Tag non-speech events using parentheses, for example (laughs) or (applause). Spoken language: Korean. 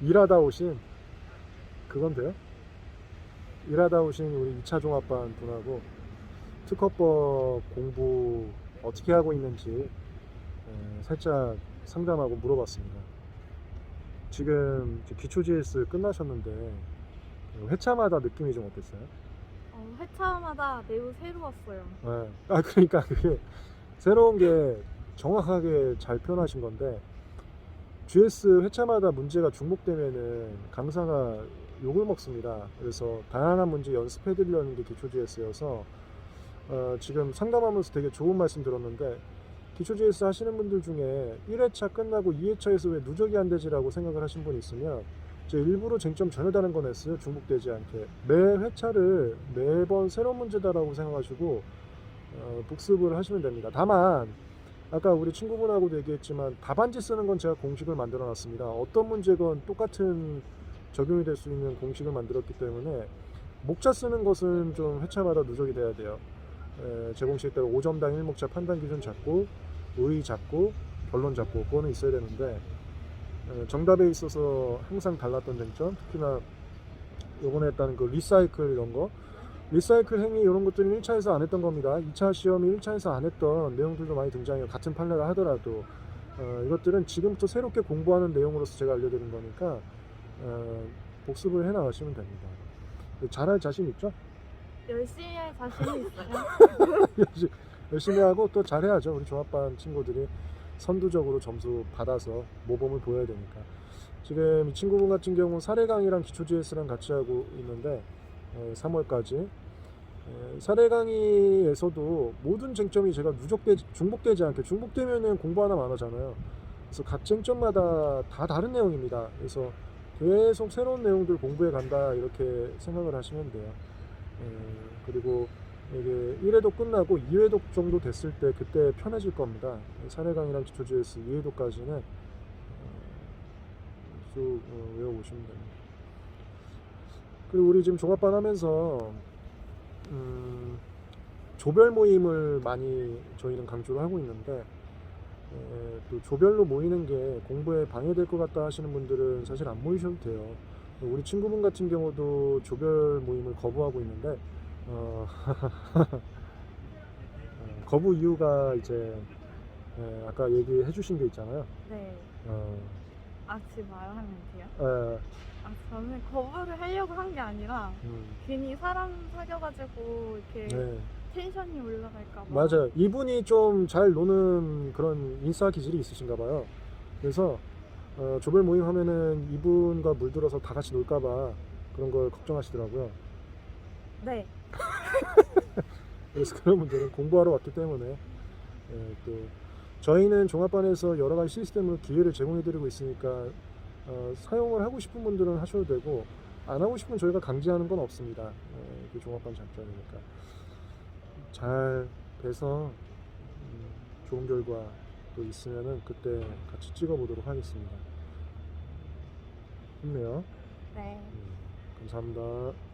일하다 오신 그건 돼요? 일하다 오신 우리 2차 종합반 분하고 특허법 공부 어떻게 하고 있는지 에, 살짝 상담하고 물어봤습니다. 지금 기초 GS 끝나셨는데 회차마다 느낌이 좀 어땠어요? 어, 회차마다 매우 새로웠어요. 네. 아 그러니까 그게 새로운 게 정확하게 잘 표현하신 건데 GS 회차마다 문제가 중복되면은 강사가 욕을 먹습니다. 그래서 다양한 문제 연습해 드리려는 게 기초 GS여서 어, 지금 상담하면서 되게 좋은 말씀 들었는데 기초 GS 하시는 분들 중에 1회차 끝나고 2회차에서 왜 누적이 안 되지라고 생각을 하신 분이 있으면 제 일부러 쟁점 전혀 다른 거 냈어요. 중복되지 않게. 매 회차를 매번 새로운 문제다라고 생각하시고 어, 복습을 하시면 됩니다. 다만 아까 우리 친구분하고도 얘기했지만 답안지 쓰는 건 제가 공식을 만들어 놨습니다. 어떤 문제건 똑같은 적용이 될 수 있는 공식을 만들었기 때문에 목차 쓰는 것은 좀 회차마다 누적이 돼야 돼요. 에, 제 공식대로 5점당 1목차 판단 기준 잡고 의 잡고 결론 잡고 그거는 있어야 되는데 에, 정답에 있어서 항상 달랐던 쟁점 특히나 요번에 했다는 그 리사이클 이런 거 리사이클 행위 이런 것들은 1차에서 안 했던 겁니다. 2차 시험이 1차에서 안 했던 내용들도 많이 등장해요. 같은 판례를 하더라도 어, 이것들은 지금부터 새롭게 공부하는 내용으로서 제가 알려드린 거니까 어, 복습을 해나가시면 됩니다. 잘할 자신 있죠? 열심히 할 자신이 있어요. (laughs) 열심히, 열심히 하고 또 잘해야죠. 우리 종합반 친구들이 선두적으로 점수 받아서 모범을 보여야 되니까. 지금 이 친구분 같은 경우 사례 강의랑 기초 GS랑 같이 하고 있는데 3월까지 사례 강의에서도 모든 쟁점이 제가 누적되지 중복되지 않게 중복되면은 공부 하나 많아잖아요. 그래서 각 쟁점마다 다 다른 내용입니다. 그래서 계속 새로운 내용들 공부해 간다 이렇게 생각을 하시면 돼요. 에, 그리고 이게 1회도 끝나고 2회도 정도 됐을 때 그때 편해질 겁니다. 사례 강의랑 기초 GS 2회도까지는 어, 쭉 어, 외워보시면 됩니다. 그리고 우리 지금 종합반 하면서 음, 조별 모임을 많이 저희는 강조를 하고 있는데 에, 또 조별로 모이는 게 공부에 방해될 것 같다 하시는 분들은 사실 안 모이셔도 돼요. 우리 친구분 같은 경우도 조별 모임을 거부하고 있는데 어, 어, (laughs) 거부 이유가 이제 에, 아까 얘기해 주신 게 있잖아요. 네. 어, 악지 말하면 돼요? 에, 아, 저는 거부를 하려고 한 게 아니라 음, 괜히 사람 사귀어가지고 이렇게 네. 텐션이 올라갈까 봐. 맞아요. 이분이 좀 잘 노는 그런 인싸 기질이 있으신가 봐요. 그래서 어, 조별 모임 하면은 이분과 물들어서 다 같이 놀까 봐 그런 걸 걱정하시더라고요. 네. (laughs) 그래서 그런 분들은 공부하러 왔기 때문에 예, 또 저희는 종합반에서 여러 가지 시스템으로 기회를 제공해드리고 있으니까 어, 사용을 하고 싶은 분들은 하셔도 되고 안 하고 싶으면 저희가 강제하는 건 없습니다. 예, 그 종합반 장점이니까 잘 돼서 음, 좋은 결과 또 있으면은 그때 같이 찍어보도록 하겠습니다. 힘내요. 네. 음, 감사합니다.